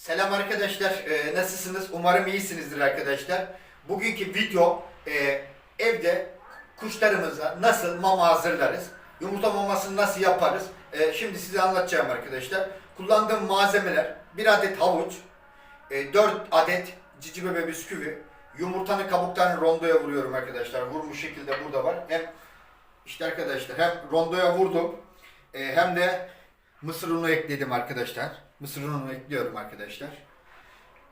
Selam arkadaşlar, Ee, nasılsınız? Umarım iyisinizdir arkadaşlar. Bugünkü video e, evde kuşlarımıza nasıl mama hazırlarız, yumurta mamasını nasıl yaparız? E, şimdi size anlatacağım arkadaşlar. Kullandığım malzemeler bir adet havuç, e, 4 adet cici bebe bisküvi, yumurtanın kabuklarını rondoya vuruyorum arkadaşlar. Vurmuş şekilde burada var. Hem işte arkadaşlar hem rondoya vurdum e, hem de mısır unu ekledim arkadaşlar. Mısır ununu ekliyorum arkadaşlar.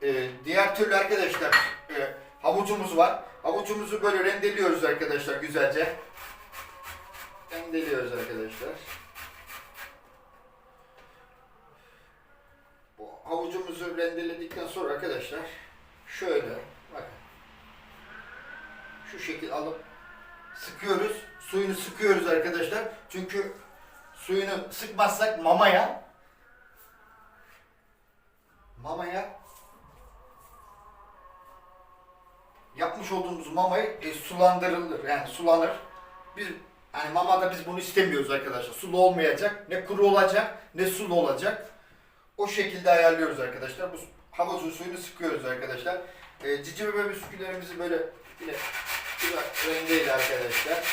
E, diğer türlü arkadaşlar e, havucumuz var. Havucumuzu böyle rendeliyoruz arkadaşlar güzelce. Rendeliyoruz arkadaşlar. Bu havucumuzu rendeledikten sonra arkadaşlar şöyle bakın şu şekil alıp sıkıyoruz. Suyunu sıkıyoruz arkadaşlar. Çünkü suyunu sıkmazsak mamaya mamaya yapmış olduğumuz mamayı e, sulandırılır. Yani sulanır. Biz yani mamada biz bunu istemiyoruz arkadaşlar. Sulu olmayacak. Ne kuru olacak ne sulu olacak. O şekilde ayarlıyoruz arkadaşlar. Bu havucun suyunu sıkıyoruz arkadaşlar. E, cici bebe bisküvilerimizi böyle yine rendeyle arkadaşlar.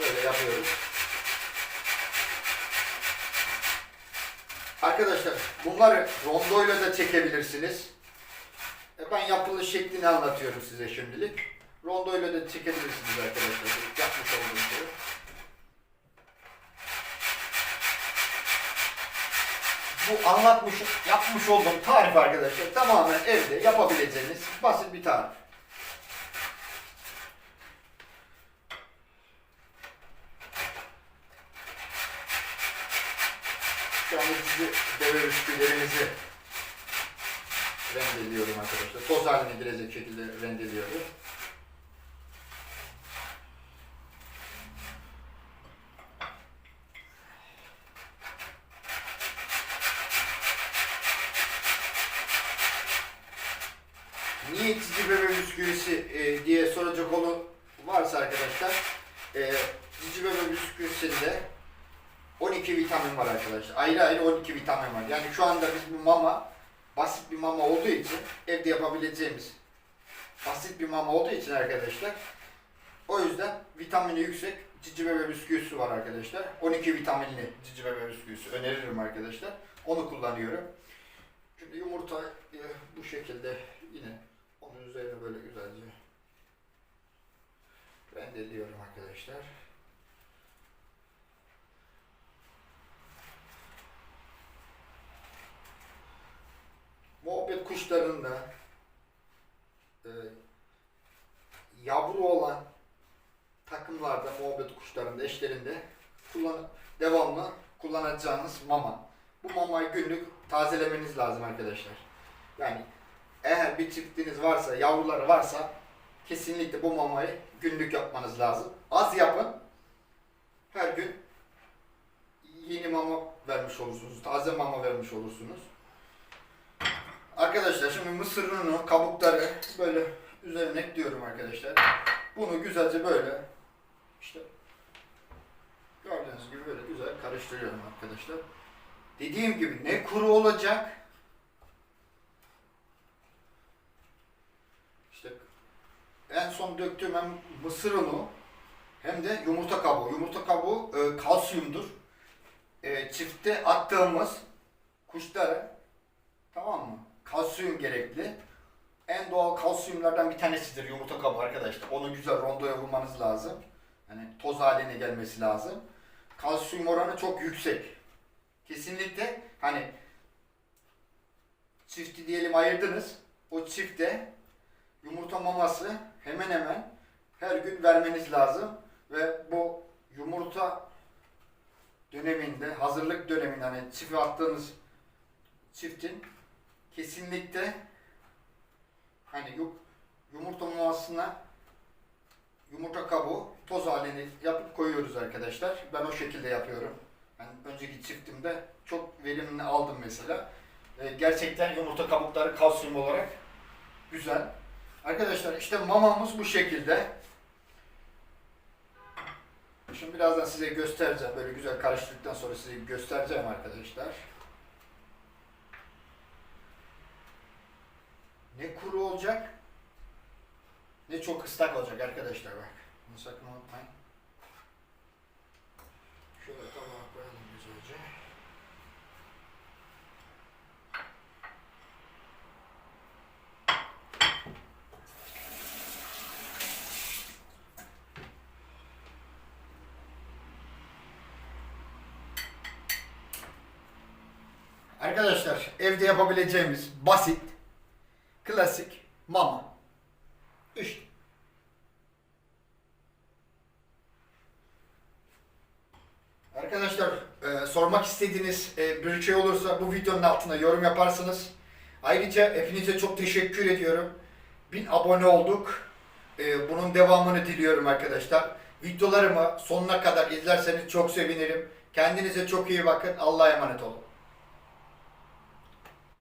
Böyle yapıyoruz. Arkadaşlar bunları rondoyla da çekebilirsiniz. E, Ben yapılış şeklini anlatıyorum size şimdilik. Rondoyla da çekebilirsiniz arkadaşlar. Yapmış olduğum şey. Bu anlatmış, yapmış olduğum tarif arkadaşlar tamamen evde yapabileceğiniz basit bir tarif. Şu anda sizi deve rendeliyorum arkadaşlar. Toz haline gelecek şekilde rendeliyorum. Niye cici bebe bisküvisi e, diye soracak olan varsa arkadaşlar e, cici bebe bisküvisinde 12 vitamin var arkadaşlar. Ayrı ayrı 12 vitamin var. Yani şu anda biz bu mama basit bir mama olduğu için evde yapabileceğimiz basit bir mama olduğu için arkadaşlar o yüzden vitamini yüksek cici bebe bisküvisi var arkadaşlar. 12 vitaminli cici bebe bisküvisi öneririm arkadaşlar. Onu kullanıyorum. Şimdi yumurta e, bu şekilde yine onun üzerine böyle güzelce rendeliyorum arkadaşlar. Muhabbet kuşlarında e, yavru olan takımlarda muhabbet kuşlarında eşlerinde kullan devamlı kullanacağınız mama. Bu mamayı günlük tazelemeniz lazım arkadaşlar. Yani eğer bir çiftiniz varsa, yavruları varsa kesinlikle bu mamayı günlük yapmanız lazım. Az yapın. Her gün yeni mama vermiş olursunuz. Taze mama vermiş olursunuz. Arkadaşlar şimdi mısır unu, kabukları böyle üzerine ekliyorum arkadaşlar. Bunu güzelce böyle işte gördüğünüz gibi böyle güzel karıştırıyorum arkadaşlar. Dediğim gibi ne kuru olacak işte en son döktüğüm hem mısır unu hem de yumurta kabuğu. Yumurta kabuğu e, kalsiyumdur. E, çifte attığımız kuşlara tamam mı? Kalsiyum gerekli. En doğal kalsiyumlardan bir tanesidir yumurta kabuğu arkadaşlar. Onu güzel rondoya vurmanız lazım. Yani toz haline gelmesi lazım. Kalsiyum oranı çok yüksek. Kesinlikle hani çifti diyelim ayırdınız. O çifte yumurta maması hemen hemen her gün vermeniz lazım. Ve bu yumurta döneminde, hazırlık döneminde hani çift attığınız çiftin kesinlikle hani yu- yumurta mamasına yumurta kabuğu toz halini yapıp koyuyoruz arkadaşlar. Ben o şekilde yapıyorum. Ben önceki çiftimde çok verimini aldım mesela. Ee, gerçekten yumurta kabukları kalsiyum olarak güzel. Arkadaşlar işte mamamız bu şekilde. Şimdi birazdan size göstereceğim. Böyle güzel karıştırdıktan sonra size göstereceğim arkadaşlar. ne kuru olacak ne çok ıslak olacak arkadaşlar bak. Bunu sakın unutmayın. Şöyle tabağa koyalım güzelce. Arkadaşlar evde yapabileceğimiz basit, klasik mama. İşte. Arkadaşlar e, sormak istediğiniz e, bir şey olursa bu videonun altına yorum yaparsınız. Ayrıca hepinize çok teşekkür ediyorum. 1000 abone olduk. E, bunun devamını diliyorum arkadaşlar. Videolarımı sonuna kadar izlerseniz çok sevinirim. Kendinize çok iyi bakın. Allah'a emanet olun.